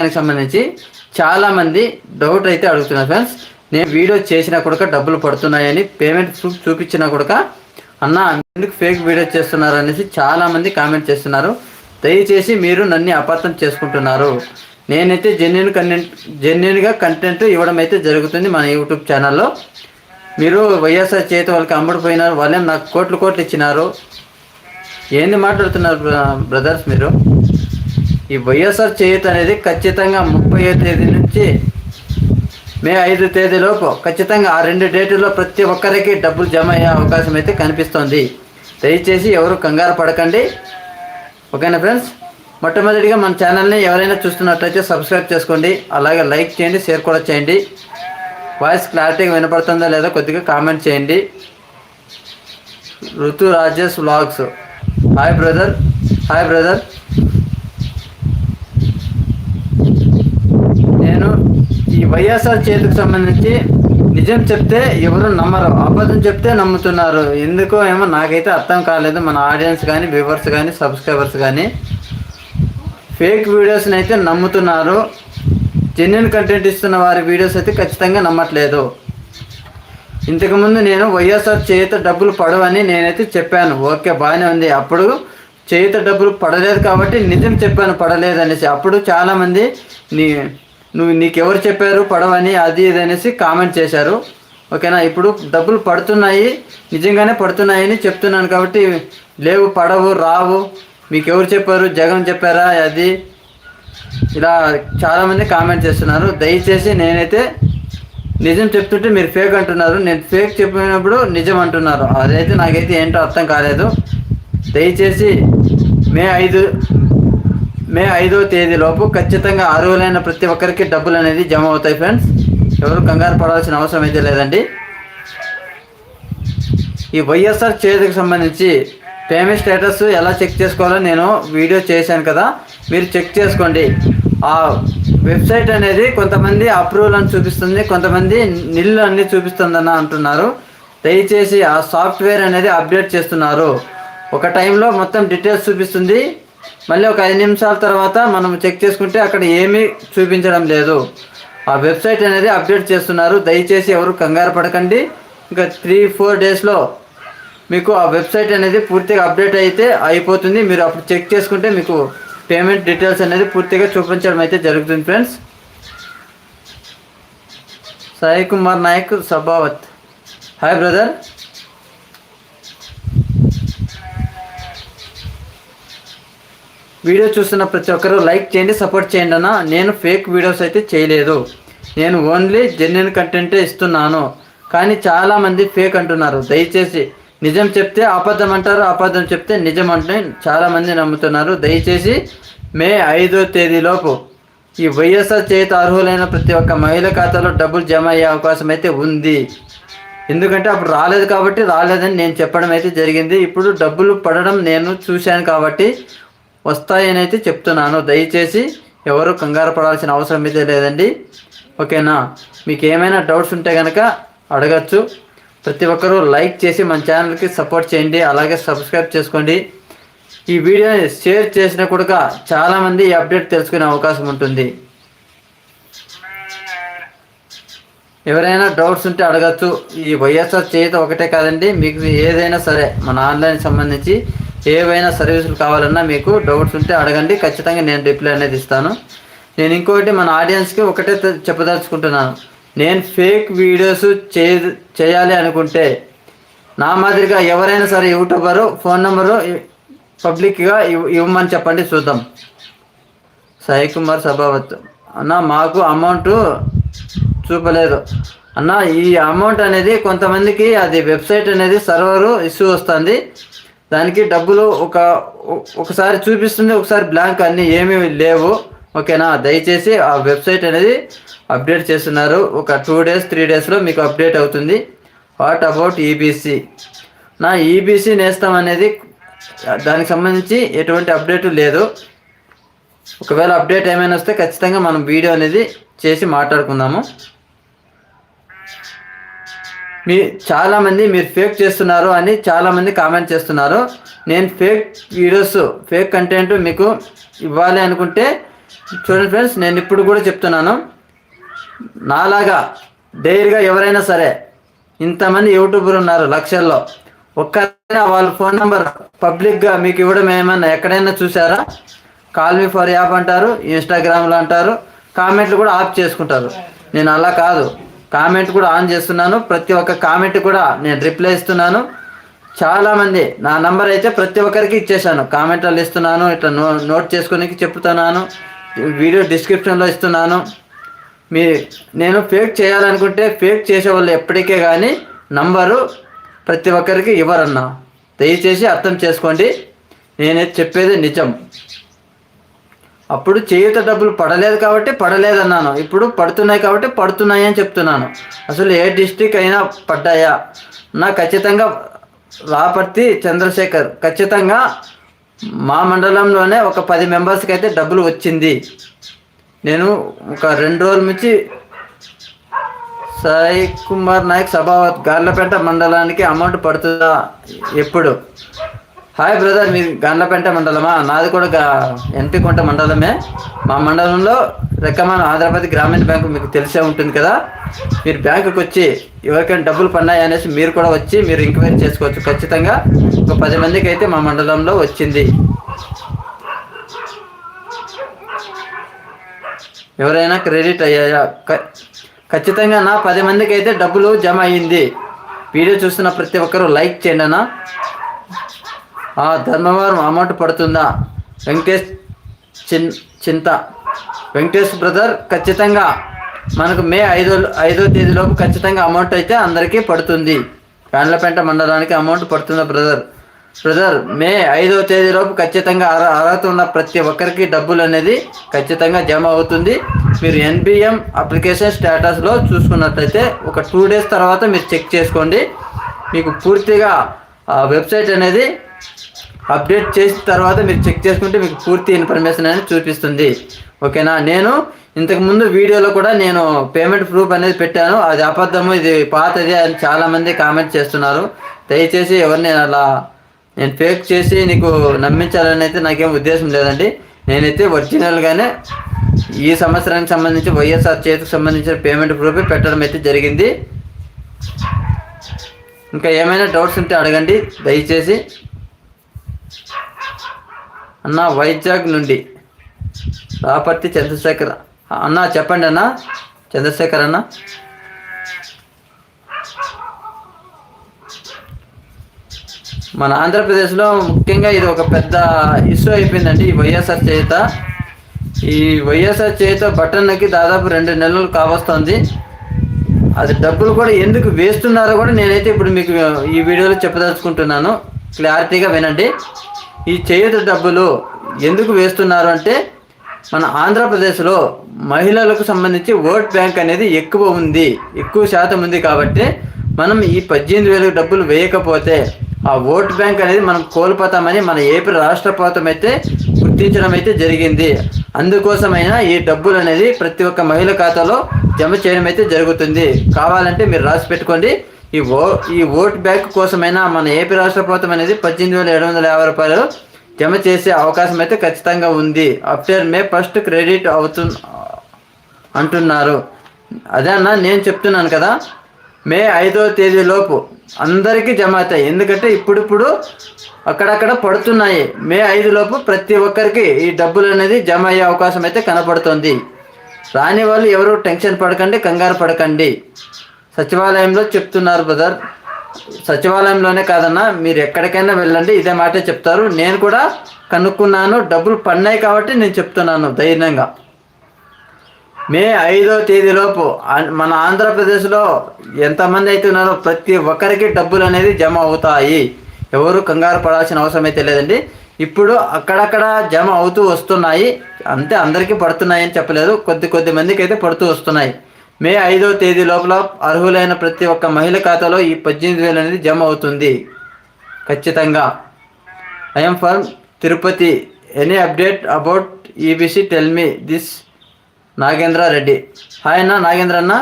దానికి సంబంధించి చాలామంది డౌట్ అయితే అడుగుతున్నారు ఫ్రెండ్స్ నేను వీడియో చేసినా కూడా డబ్బులు పడుతున్నాయని పేమెంట్ ప్రూఫ్ చూపించినా కూడా అన్న ఎందుకు ఫేక్ వీడియో చేస్తున్నారు? అనేసి చాలామంది కామెంట్ చేస్తున్నారు. దయచేసి మీరు నన్ను అపార్థం చేసుకుంటున్నారు. నేనైతే జెన్యున్ కంటెంట్ జెన్యున్గా కంటెంట్ ఇవ్వడం అయితే జరుగుతుంది మన యూట్యూబ్ ఛానల్లో మీరు వైఎస్ఆర్ చేతి వాళ్ళకి అమ్ముడుపోయినారు వాళ్ళే నాకు కోట్లు కోట్లు ఇచ్చినారు? ఏంది మాట్లాడుతున్నారు బ్రదర్స్ మీరు? ఈ వైఎస్ఆర్ చేయూత అనేది ఖచ్చితంగా ముప్పై తేదీ నుంచి మే ఐదు తేదీలోపు ఖచ్చితంగా ఆ రెండు డేటుల్లో ప్రతి ఒక్కరికి డబ్బులు జమ అయ్యే అవకాశం అయితే కనిపిస్తోంది. దయచేసి ఎవరు కంగారు పడకండి. ఓకేనా ఫ్రెండ్స్? మొట్టమొదటిగా మన ఛానల్ని ఎవరైనా చూస్తున్నట్లయితే సబ్స్క్రైబ్ చేసుకోండి. అలాగే లైక్ చేయండి షేర్ కూడా చేయండి. వాయిస్ క్లారిటీగా వినపడుతుందా లేదా కొద్దిగా కామెంట్ చేయండి. Ruthu Rajesh vlogs. Hi brother. Hi brother నేను ఈ వైఎస్ఆర్ చేతికి సంబంధించి నిజం చెప్తే ఎవరు నమ్మరు అబద్ధం చెప్తే నమ్ముతున్నారు. ఎందుకో ఏమో నాకైతే అర్థం కాలేదు. మన ఆడియన్స్ కానీ వ్యూవర్స్ కానీ సబ్స్క్రైబర్స్ కానీ ఫేక్ వీడియోస్ని అయితే నమ్ముతున్నారు. జెన్యున్ కంటెంట్ ఇస్తున్న వారి వీడియోస్ అయితే ఖచ్చితంగా నమ్మట్లేదు. ఇంతకుముందు నేను వైఎస్ఆర్ చేత డబ్బులు పడవని నేనైతే చెప్పాను. ఓకే బాగానే ఉంది. అప్పుడు చేత డబ్బులు పడలేదు కాబట్టి నిజం చెప్పాను పడలేదు అనేసి. అప్పుడు చాలామంది నీ నువ్వు నీకెవరు చెప్పారు పడవని అది ఇది అనేసి కామెంట్ చేశారు. ఓకేనా? ఇప్పుడు డబ్బులు పడుతున్నాయి నిజంగానే పడుతున్నాయని చెప్తున్నాను కాబట్టి లేవు పడవు రావు. మీకు ఎవరు చెప్పారు? జగన్ చెప్పారా? అది ఇలా చాలామంది కామెంట్ చేస్తున్నారు. దయచేసి నేనైతే నిజం చెప్తుంటే మీరు ఫేక్ అంటున్నారు. నేను ఫేక్ చెప్పినప్పుడు నిజం అంటున్నారు. అదైతే నాకైతే ఏంటో అర్థం కాలేదు. దయచేసి మే ఐదు మే ఐదో తేదీలోపు ఖచ్చితంగా అర్హులైన ప్రతి ఒక్కరికి డబ్బులు అనేది జమ అవుతాయి ఫ్రెండ్స్ ఎవరు కంగారు పడాల్సిన అవసరం అయితే లేదండి. ఈ వైఎస్ఆర్ చేతికి సంబంధించి పేమెంట్ స్టేటస్ ఎలా చెక్ చేసుకోవాలో నేను వీడియో చేశాను కదా. మీరు చెక్ చేసుకోండి. ఆ వెబ్సైట్ అనేది కొంతమంది అప్రూవల్ అని చూపిస్తుంది కొంతమంది నిల్లు అన్ని చూపిస్తుందని అంటున్నారు. దయచేసి ఆ సాఫ్ట్వేర్ అనేది అప్డేట్ చేస్తున్నారు. ఒక టైంలో మొత్తం డీటెయిల్స్ చూపిస్తుంది. మళ్ళీ ఒక ఐదు నిమిషాల తర్వాత మనం చెక్ చేసుకుంటే అక్కడ ఏమీ చూపించడం లేదు. ఆ వెబ్సైట్ అనేది అప్డేట్ చేస్తున్నారు. దయచేసి ఎవరు కంగారు పడకండి. ఇంకా త్రీ ఫోర్ డేస్లో మీకు ఆ వెబ్సైట్ అనేది పూర్తిగా అప్డేట్ అయితే అయిపోతుంది. మీరు అప్పుడు చెక్ చేసుకుంటే మీకు పేమెంట్ డీటెయిల్స్ అనేది పూర్తిగా చూపించడం అయితే జరుగుతుంది friends. Sai Kumar Nayak Sabhavath. Hi brother. Video చూస్తున్న ప్రతి ఒక్కరూ లైక్ చేయండి సపోర్ట్ చేయండి అన్న. నేను ఫేక్ వీడియోస్ అయితే చేయలేదు. నేను ఓన్లీ జెన్యున్ కంటెంటే ఇస్తున్నాను. కానీ చాలామంది ఫేక్ అంటున్నారు. దయచేసి నిజం చెప్తే అబద్ధం అంటారు అబద్ధం చెప్తే నిజం అంటే చాలామంది నమ్ముతున్నారు. దయచేసి మే ఐదో తేదీలోపు ఈ వైఎస్ఆర్ చేత అర్హులైన ప్రతి ఒక్క మహిళ ఖాతాలో డబ్బులు జమ అయ్యే అవకాశం అయితే ఉంది. ఎందుకంటే అప్పుడు రాలేదు కాబట్టి రాలేదని నేను చెప్పడం అయితే జరిగింది. ఇప్పుడు డబ్బులు పడడం నేను చూశాను కాబట్టి వస్తాయని అయితే చెప్తున్నాను. దయచేసి ఎవరు కంగారు పడాల్సిన అవసరం అయితే లేదండి. ఓకేనా? మీకు ఏమైనా డౌట్స్ ఉంటే కనుక అడగచ్చు. ప్రతి ఒక్కరూ లైక్ చేసి మన ఛానల్కి సపోర్ట్ చేయండి. అలాగే సబ్స్క్రైబ్ చేసుకోండి. ఈ వీడియోని షేర్ చేసిన కూడా చాలామంది ఈ అప్డేట్ తెలుసుకునే అవకాశం ఉంటుంది. ఎవరైనా డౌట్స్ ఉంటే అడగచ్చు. ఈ వైఎస్ఆర్ చేత ఒకటే కాదండి. మీకు ఏదైనా సరే మన ఆన్లైన్ సంబంధించి ఏవైనా సర్వీసులు కావాలన్నా మీకు డౌట్స్ ఉంటే అడగండి. ఖచ్చితంగా నేను రిప్లై అనేది ఇస్తాను. నేను ఇంకొకటి మన ఆడియన్స్కి ఒకటే చెప్పదలుచుకుంటున్నాను. నేను ఫేక్ వీడియోస్ చే చేయాలి అనుకుంటే నా మాదిరిగా ఎవరైనా సరే యూట్యూబరు ఫోన్ నెంబరు పబ్లిక్గా ఇవ్ ఇవ్వమని చెప్పండి చూద్దాం. సాయి కుమార్ సభావత్. అన్న మాకు అమౌంట్ చూపలేదు. అన్న ఈ అమౌంట్ అనేది కొంతమందికి అది వెబ్సైట్ అనేది సర్వరు ఇష్యూ వస్తుంది. దానికి డబ్బులు ఒక ఒకసారి చూపిస్తుంది ఒకసారి బ్లాంక్ అన్నీ ఏమీ లేవు. ఓకేనా? దయచేసి ఆ వెబ్సైట్ అనేది అప్డేట్ చేస్తున్నారు. ఒక టూ డేస్ త్రీ డేస్లో మీకు అప్డేట్ అవుతుంది. వాట్ అబౌట్ ఈబీసీ నా ఈబీసీ నేస్తం అనేది దానికి సంబంధించి ఎటువంటి అప్డేట్ లేదు. ఒకవేళ అప్డేట్ ఏమైనా వస్తే ఖచ్చితంగా మనం వీడియో అనేది చేసి మాట్లాడుకుందాము. మీ చాలామంది మీరు ఫేక్ చేస్తున్నారు అని చాలామంది కామెంట్ చేస్తున్నారు. నేను ఫేక్ వీడియోస్ ఫేక్ కంటెంట్ మీకు ఇవ్వాలి అనుకుంటే చూడండి ఫ్రెండ్స్ నేను ఇప్పుడు కూడా చెప్తున్నాను. నాలాగా డైరీగా ఎవరైనా సరే ఇంతమంది యూట్యూబర్ ఉన్నారు లక్షల్లో. ఒక్కరైనా వాళ్ళ ఫోన్ నెంబర్ పబ్లిక్గా మీకు ఇవ్వడం ఏమన్నా ఎక్కడైనా చూసారా కాల్ మీ ఫర్ యాప్ అంటారు ఇన్స్టాగ్రామ్లో అంటారు కామెంట్లు కూడా ఆఫ్ చేసుకుంటారు. నేను అలా కాదు. కామెంట్ కూడా ఆన్ చేస్తున్నాను. ప్రతి ఒక్క కామెంట్ కూడా నేను రిప్లై ఇస్తున్నాను. చాలామంది నా నంబర్ అయితే ప్రతి ఒక్కరికి ఇచ్చేసాను కామెంట్లు ఇస్తున్నాను ఇట్లా నో నోట్ చేసుకోనికి చెప్తున్నాను. వీడియో డిస్క్రిప్షన్లో ఇస్తున్నాను. మీ నేను ఫేక్ చేయాలనుకుంటే ఫేక్ చేసే వాళ్ళు ఎప్పటికే కానీ నంబరు ప్రతి ఒక్కరికి ఇవ్వరన్నా. దయచేసి అర్థం చేసుకోండి. నేనైతే చెప్పేది నిజం. అప్పుడు చేయూత డబ్బులు పడలేదు కాబట్టి పడలేదన్నాను. ఇప్పుడు పడుతున్నాయి కాబట్టి పడుతున్నాయి అని చెప్తున్నాను. అసలు ఏ డిస్టిక్ అయినా పడ్డాయా? నా ఖచ్చితంగా రాపర్తి చంద్రశేఖర్. ఖచ్చితంగా మా మండలంలోనే ఒక పది మెంబర్స్కి అయితే డబ్బులు వచ్చింది. నేను ఒక రెండు రోజుల నుంచి సాయి కుమార్ నాయక్ సభావత్ గార్లపేట మండలానికి అమౌంట్ పడుతుందా? ఎప్పుడు? హాయ్ బ్రదర్ మీరు గార్లపేట మండలమా? నాది కూడా గా కొంట మండలమే. మా మండలంలో రెక్కమాన ఆంధ్రప్రదేశ్ గ్రామీణ బ్యాంకు మీకు తెలిసే ఉంటుంది కదా. మీరు బ్యాంకుకి వచ్చి ఎవరికైనా డబ్బులు పన్నాయి అనేసి మీరు కూడా వచ్చి మీరు ఎంక్వైరీ చేసుకోవచ్చు. ఖచ్చితంగా ఒక పది మందికి అయితే మా మండలంలో వచ్చింది. ఎవరైనా క్రెడిట్ అయ్యాయా? క- ఖచ్చితంగా నా పది మందికి అయితే డబ్బులు జమ అయ్యింది. వీడియో చూస్తున్న ప్రతి ఒక్కరూ లైక్ చేయండి అన్న. ఆ ధర్మవరం అమౌంట్ పడుతుందా? వెంకటేష్ చిన్ చింత. వెంకటేష్ బ్రదర్ ఖచ్చితంగా. మనకు మే ఐదో ఐదో తేదీలోపు ఖచ్చితంగా అమౌంట్ అయితే అందరికీ పడుతుంది. గాండ్లపేంట మండలానికి అమౌంట్ పడుతుందా బ్రదర్? బ్రదర్ మే ఐదో తేదీలోపు ఖచ్చితంగా అర అర్హత ఉన్న ప్రతి ఒక్కరికి డబ్బులు అనేది ఖచ్చితంగా జమ అవుతుంది. మీరు ఎన్బిఎం అప్లికేషన్ స్టేటస్లో చూసుకున్నట్లయితే ఒక టూ డేస్ తర్వాత మీరు చెక్ చేసుకోండి. మీకు పూర్తిగా ఆ వెబ్సైట్ అనేది అప్డేట్ చేసిన తర్వాత మీరు చెక్ చేసుకుంటే మీకు పూర్తి ఇన్ఫర్మేషన్ అనేది చూపిస్తుంది. ఓకేనా? నేను ఇంతకుముందు వీడియోలో కూడా నేను పేమెంట్ ప్రూఫ్ అనేది పెట్టాను. అది అబద్ధము ఇది పాతది అని చాలామంది కామెంట్ చేస్తున్నారు. దయచేసి ఎవరిని అలా నేను ఫేక్ చేసి నీకు నమ్మించాలని అయితే నాకేం ఉద్దేశం లేదండి. నేనైతే ఒరిజినల్గానే ఈ సంవత్సరానికి సంబంధించి వైఎస్ఆర్ చేతికి సంబంధించిన పేమెంట్ ప్రూఫ్ పెట్టడం అయితే జరిగింది. ఇంకా ఏమైనా డౌట్స్ ఉంటే అడగండి. దయచేసి అన్న వైజాగ్ నుండి. రాపర్తి చంద్రశేఖర్. అన్న చెప్పండి అన్న. చంద్రశేఖర్ అన్న. మన ఆంధ్రప్రదేశ్లో ముఖ్యంగా ఇది ఒక పెద్ద ఇష్యూ అయిపోయిందండి ఈ వైఎస్ఆర్ చేత. ఈ వైఎస్ఆర్ చేత బటన్కి దాదాపు రెండు నెలలు కావస్తుంది. అది డబ్బులు కూడా ఎందుకు వేస్తున్నారో కూడా నేనైతే ఇప్పుడు మీకు ఈ వీడియోలో చెప్పదలుచుకుంటున్నాను. క్లారిటీగా వినండి. ఈ చేయుత డబ్బులు ఎందుకు వేస్తున్నారు అంటే మన ఆంధ్రప్రదేశ్లో మహిళలకు సంబంధించి ఓట్ బ్యాంక్ అనేది ఎక్కువ ఉంది ఎక్కువ శాతం ఉంది కాబట్టి మనం ఈ పద్దెనిమిది వేలకు డబ్బులు వేయకపోతే ఆ ఓట్ బ్యాంక్ అనేది మనం కోల్పోతామని మన ఏపీ రాష్ట్ర ప్రభుత్వం అయితే గుర్తించడం అయితే జరిగింది. అందుకోసమైనా ఈ డబ్బులు అనేది ప్రతి ఒక్క మహిళ ఖాతాలో జమ చేయడం అయితే జరుగుతుంది. కావాలంటే మీరు రాసి పెట్టుకోండి. ఈ ఓ ఈ ఓట్ బ్యాంక్ కోసమైనా మన ఏపీ రాష్ట్ర ప్రభుత్వం అనేది పద్దెనిమిది వేల ఏడు వందల యాభై రూపాయలు జమ చేసే అవకాశం అయితే ఖచ్చితంగా ఉంది. అఫ్టర్ మే ఫస్ట్ క్రెడిట్ అవుతు అంటున్నారు. అదే అన్న నేను చెప్తున్నాను కదా మే ఐదో తేదీలోపు అందరికీ జమ అవుతాయి. ఎందుకంటే ఇప్పుడిప్పుడు అక్కడక్కడ పడుతున్నాయి. మే ఐదు లోపు ప్రతి ఒక్కరికి ఈ డబ్బులు అనేది జమ అయ్యే అవకాశం అయితే కనపడుతుంది. రాని వాళ్ళు ఎవరు టెన్షన్ పడకండి కంగారు పడకండి. సచివాలయంలో చెప్తున్నారు బ్రదర్. సచివాలయంలోనే కాదన్నా మీరు ఎక్కడికైనా వెళ్ళండి ఇదే మాటే చెప్తారు. నేను కూడా కనుక్కున్నాను డబ్బులు పడినాయి కాబట్టి నేను చెప్తున్నాను ధైర్యంగా. మే ఐదో తేదీలోపు మన ఆంధ్రప్రదేశ్లో ఎంతమంది అయితే ఉన్నారో ప్రతి ఒక్కరికి డబ్బులు అనేది జమ అవుతాయి. ఎవరు కంగారు పడాల్సిన అవసరం అయితే లేదండి. ఇప్పుడు అక్కడక్కడ జమ అవుతూ వస్తున్నాయి. అంతే అందరికీ పడుతున్నాయి అని చెప్పలేదు. కొద్ది కొద్ది మందికి అయితే పడుతూ వస్తున్నాయి. మే ఐదో తేదీ లోపల అర్హులైన ప్రతి ఒక్క మహిళ ఖాతాలో ఈ పద్దెనిమిది వేలు అనేది జమ అవుతుంది. ఖచ్చితంగా. I'm from Tirupati any update about EBC tell me this Nagendra Reddy hi అన్న నాగేంద్ర అన్న.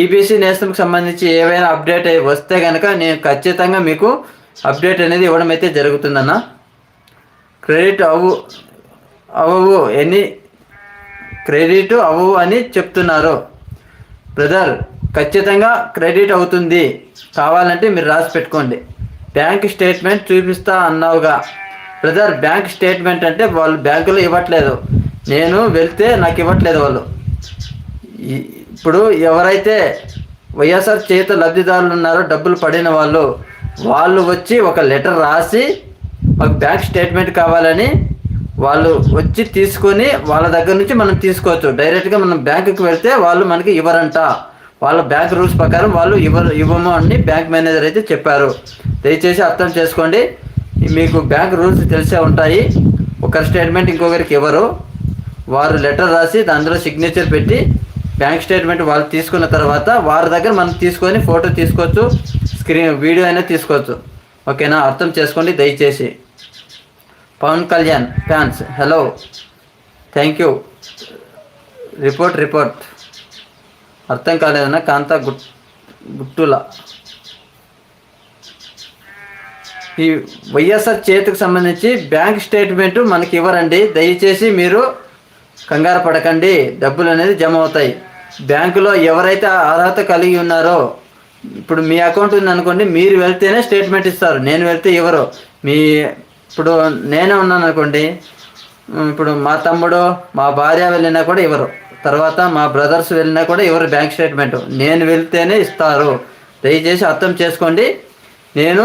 ఈబీసీ నేస్తంకి సంబంధించి ఏవైనా అప్డేట్ అయి వస్తే కనుక నేను ఖచ్చితంగా మీకు అప్డేట్ అనేది ఇవ్వడం అయితే జరుగుతుందన్న క్రెడిట్ అవు అవవు ఎనీ క్రెడిట్ అవవు అని చెప్తున్నారు. బ్రదర్ ఖచ్చితంగా క్రెడిట్ అవుతుంది. కావాలంటే మీరు రాసి పెట్టుకోండి. బ్యాంక్ స్టేట్మెంట్ చూపిస్తా అన్నావుగా. బ్రదర్ బ్యాంక్ స్టేట్మెంట్ అంటే వాళ్ళు బ్యాంకులో ఇవ్వట్లేదు. నేను వెళ్తే నాకు ఇవ్వట్లేదు వాళ్ళు. ఇప్పుడు ఎవరైతే వైఎస్ఆర్ చేత లబ్ధిదారులు ఉన్నారో డబ్బులు పడిన వాళ్ళు వాళ్ళు వచ్చి ఒక లెటర్ రాసి మాకు బ్యాంక్ స్టేట్మెంట్ కావాలని వాళ్ళు వచ్చి తీసుకొని వాళ్ళ దగ్గర నుంచి మనం తీసుకోవచ్చు. డైరెక్ట్గా మనం బ్యాంకుకి వెళ్తే వాళ్ళు మనకి ఇవ్వరంట. వాళ్ళ బ్యాంక్ రూల్స్ ప్రకారం వాళ్ళు ఇవ్వరు ఇవ్వము అని బ్యాంక్ మేనేజర్ అయితే చెప్పారు. దయచేసి అర్థం చేసుకోండి. మీకు బ్యాంక్ రూల్స్ తెలిసే ఉంటాయి. ఒకరి స్టేట్మెంట్ ఇంకొకరికి ఇవ్వరు. వారు లెటర్ రాసి అందులో సిగ్నేచర్ పెట్టి బ్యాంక్ స్టేట్మెంట్ వాళ్ళు తీసుకున్న తర్వాత వారి దగ్గర మనం తీసుకొని ఫోటో తీసుకోవచ్చు. స్క్రీన్ వీడియో అయినా తీసుకోవచ్చు. ఓకేనా అర్థం చేసుకోండి. దయచేసి. Pawan Kalyan fans hello thank you report report అర్థం కాలేదన్నా కాంత గుట్ గుట్టుల. ఈ వైఎస్ఆర్ చేతికి సంబంధించి బ్యాంక్ స్టేట్మెంట్ మనకి ఇవ్వరండి. దయచేసి మీరు కంగారు పడకండి. డబ్బులు అనేది జమ అవుతాయి. బ్యాంకులో ఎవరైతే అర్హత కలిగి ఉన్నారో ఇప్పుడు మీ అకౌంట్ ఉంది అనుకోండి మీరు వెళ్తేనే స్టేట్మెంట్ ఇస్తారు. నేను వెళ్తే ఇవ్వరు. మీ ఇప్పుడు నేనే ఉన్నాను అనుకోండి ఇప్పుడు మా తమ్ముడు మా భార్య వెళ్ళినా కూడా ఇవ్వరు. తర్వాత మా బ్రదర్స్ వెళ్ళినా కూడా ఇవ్వరు బ్యాంక్ స్టేట్మెంట్. నేను వెళ్తేనే ఇస్తారు. దయచేసి అర్థం చేసుకోండి. నేను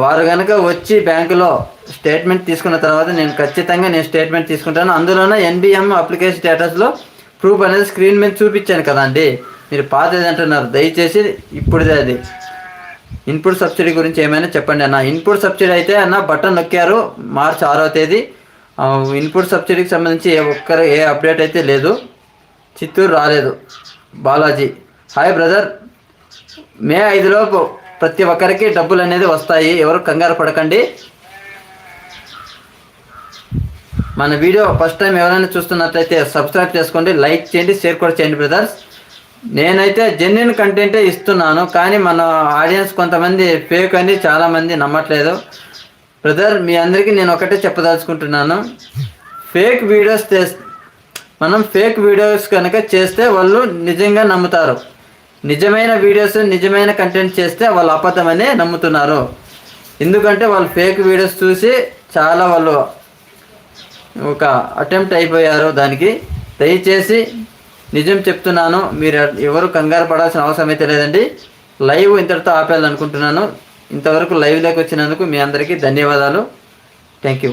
వారు కనుక వచ్చి బ్యాంకులో స్టేట్మెంట్ తీసుకున్న తర్వాత నేను ఖచ్చితంగా నేను స్టేట్మెంట్ తీసుకుంటాను. అందులోనే ఎన్బిఎం అప్లికేషన్ స్టేటస్లో ప్రూఫ్ అనేది స్క్రీన్ మీద చూపించాను కదండి. మీరు పాతది అంటున్నారు. దయచేసి ఇప్పుడుదే అది. ఇన్పుట్ సబ్సిడీ గురించి ఏమైనా చెప్పండి అన్న. ఇన్పుట్ సబ్సిడీ అయితే అన్న బటన్ నొక్కారు మార్చి ఆరో తేదీ. ఇన్పుట్ సబ్సిడీకి సంబంధించి ఏ ఒక్కరు ఏ అప్డేట్ అయితే లేదు. చిత్తూరు రాలేదు. బాలాజీ. Hi brother. మే ఐదులోపు ప్రతి ఒక్కరికి డబ్బులు అనేది వస్తాయి. ఎవరు కంగారు పడకండి. మన వీడియో ఫస్ట్ టైం ఎవరైనా చూస్తున్నట్లయితే సబ్స్క్రైబ్ చేసుకోండి. లైక్ చేయండి షేర్ కూడా చేయండి బ్రదర్స్. నేనైతే జెన్యున్ కంటెంటే ఇస్తున్నాను కానీ మన ఆడియన్స్ కొంతమంది ఫేక్ అని చాలామంది నమ్మట్లేదు. బ్రదర్ మీ అందరికీ నేను ఒకటే చెప్పదలుచుకుంటున్నాను. ఫేక్ వీడియోస్ చేస్ మనం ఫేక్ వీడియోస్ కనుక చేస్తే వాళ్ళు నిజంగా నమ్ముతారు. నిజమైన వీడియోస్ నిజమైన కంటెంట్ చేస్తే వాళ్ళు అబద్ధమనే నమ్ముతున్నారు. ఎందుకంటే వాళ్ళు ఫేక్ వీడియోస్ చూసి చాలా వాళ్ళు ఒక అటెంప్ట్ అయిపోయారు దానికి. దయచేసి నిజం చెప్తున్నాను మీరు ఎవరు కంగారు పడాల్సిన అవసరం అయితే లేదండి. లైవ్ ఇంతటితో ఆపేయాలనుకుంటున్నాను. ఇంతవరకు లైవ్లోకి వచ్చినందుకు మీ అందరికీ ధన్యవాదాలు. Thank you.